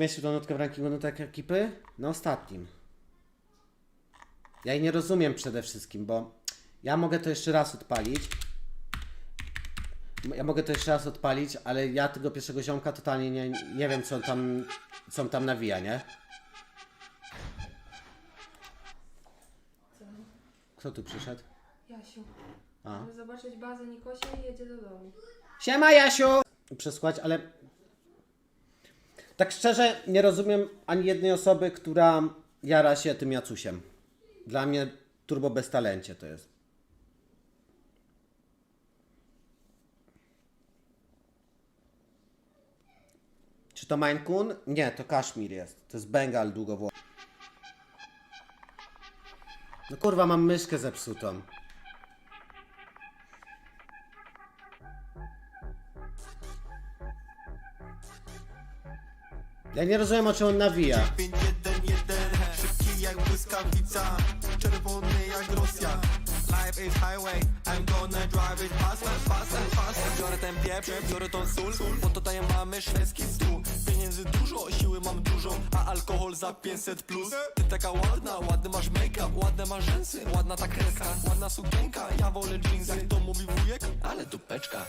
mieścił tą nutkę w rankingu nutek ekipy? Na ostatnim. Ja jej nie rozumiem przede wszystkim, bo ja mogę to jeszcze raz odpalić. Ja mogę to jeszcze raz odpalić, ale ja tego pierwszego ziomka totalnie nie, nie wiem, co on tam, co on tam nawija, nie? Kto tu przyszedł? Jasiu, A. żeby zobaczyć bazę Nikosia i jedzie do domu. Siema Jasiu! Przesłuchać, ale tak szczerze nie rozumiem ani jednej osoby, która jara się tym Jacusiem. Dla mnie turbo bez talencie to jest. Czy to Maine? Nie, to Kaszmir jest. To jest Bengal długowłosy. No kurwa, mam myszkę zepsutą. Ja nie rozumiem o czym on nawija. 511 Szybki jak błyskawica Czerwony jak Rosja Life is highway I'm gonna drive it biorę tą sól Bo tutaj mamy szwedzki stół Pieniędzy dużo, siły mam dużo A alkohol za 500 plus Ty taka ładna, ładny masz make-up Ładne masz rzęsy, ładna ta kreska Ładna sukienka, ja wolę jeans Jak to mówi wujek, ale dupeczka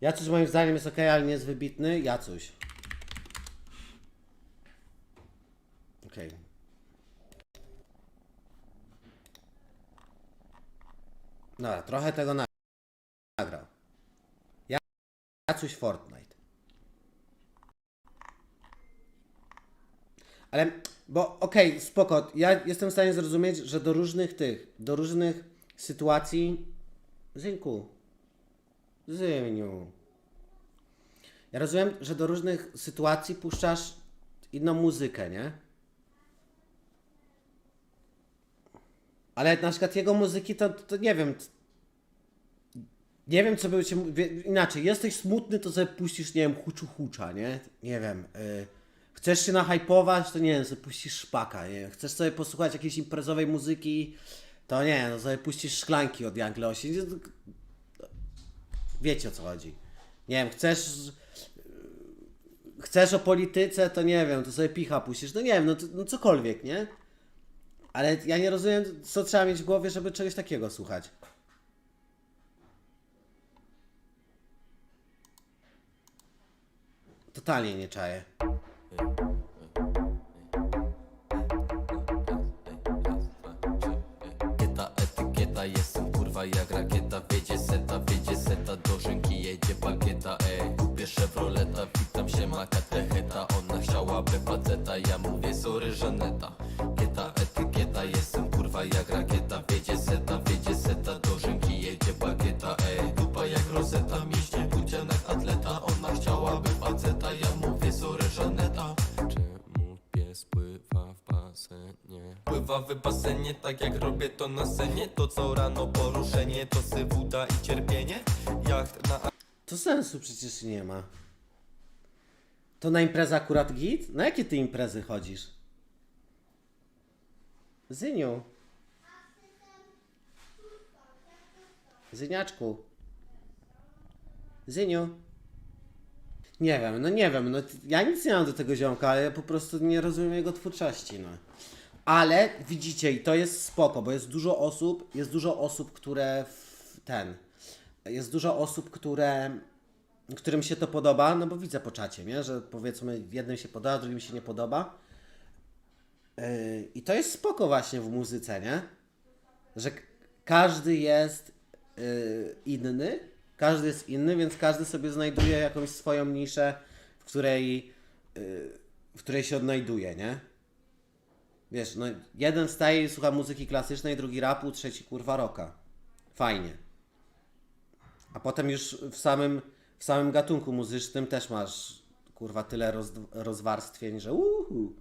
Jacuś moim zdaniem jest ok, ale nie jest wybitny. Jacuś. Okej. Dobra, trochę tego na- nagrał. Ja- Jacuś Fortnite. Ale, bo okej, spoko, ja jestem w stanie zrozumieć, że do różnych tych, do różnych sytuacji... Zynku, Zyniu. Ja rozumiem, że do różnych sytuacji puszczasz inną muzykę, nie? Ale na przykład jego muzyki to, to nie wiem. Nie wiem, co by wie- Inaczej, jesteś smutny, to sobie puścisz, nie wiem, huczu hucza, nie? Nie wiem. Y, chcesz się nahypować, to nie wiem, sobie puścisz szpaka, nie. Chcesz sobie posłuchać jakiejś imprezowej muzyki, to nie, no sobie puścisz szklanki od Janglosi. Wiecie o co chodzi. Nie wiem, chcesz. Chcesz o polityce, to nie wiem, to sobie picha puścisz. No nie wiem, no, no cokolwiek, nie? Ale ja nie rozumiem, co trzeba mieć w głowie, żeby czegoś takiego słuchać. Totalnie nie czaję. Etykieta, etykieta, jestem kurwa jak rakieta Witam się ma katecheta Ona chciałaby faceta, ja mówię sorry Żaneta Kieta, etykieta, jestem kurwa jak rakieta. Wiedzie seta, wiedzie seta, do rzęki jedzie bagieta Ej, dupa jak rozeta, mięśnie bucianek atleta. Ona chciałaby faceta, ja mówię sorry Żaneta Czemu pies pływa w basenie? Pływa w basenie, tak jak robię to na scenie. To co rano poruszenie, to sywuda i cierpienie. Jacht na To sensu przecież nie ma. To na imprezę akurat git? Na jakie ty imprezy chodzisz? Zyniu. Zyniaczku. Zyniu. Nie wiem, no nie wiem, no ja nic nie mam do tego ziomka, ale ja po prostu nie rozumiem jego twórczości, no. Ale widzicie, i to jest spoko, bo jest dużo osób, jest dużo osób, które w ten, jest dużo osób, które, którym się to podoba, no bo widzę po czacie, nie? że powiedzmy jednym się podoba, drugim się nie podoba. Yy, I to jest spoko właśnie w muzyce, nie? Że każdy jest yy, inny, każdy jest inny, więc każdy sobie znajduje jakąś swoją niszę, w której, yy, w której się odnajduje, nie? Wiesz, no jeden staje i słucha muzyki klasycznej, drugi rapu, trzeci kurwa rocka. Fajnie. A potem już w samym, w samym gatunku muzycznym też masz kurwa tyle roz, rozwarstwień, że uhu.